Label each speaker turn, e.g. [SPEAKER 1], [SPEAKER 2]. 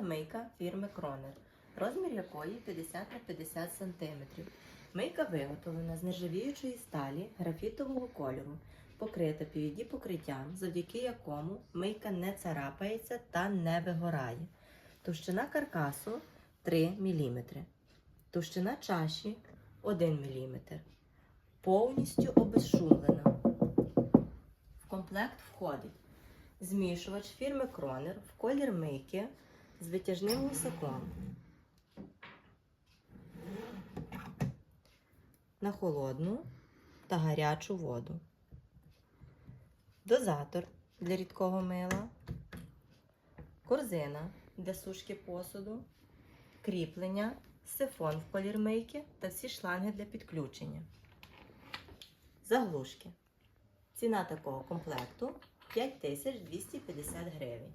[SPEAKER 1] Новинна мийка фірми Кронер, розмір якої 50 на 50 см. Мийка виготовлена з нержавіючої сталі графітового кольору, покрита PVD покриттям, завдяки якому мийка не царапається та не вигорає. Товщина каркасу 3 мм. Товщина чаші 1 мм. Повністю обезшумлена. В комплект входить змішувач фірми Кронер в колір мийки з витяжним гусаком. На холодну та гарячу воду. Дозатор для рідкого мила. Корзина для сушки посуду. Кріплення, сифон в колір мийки та всі шланги для підключення. Заглушки. Ціна такого комплекту 5250 гривень.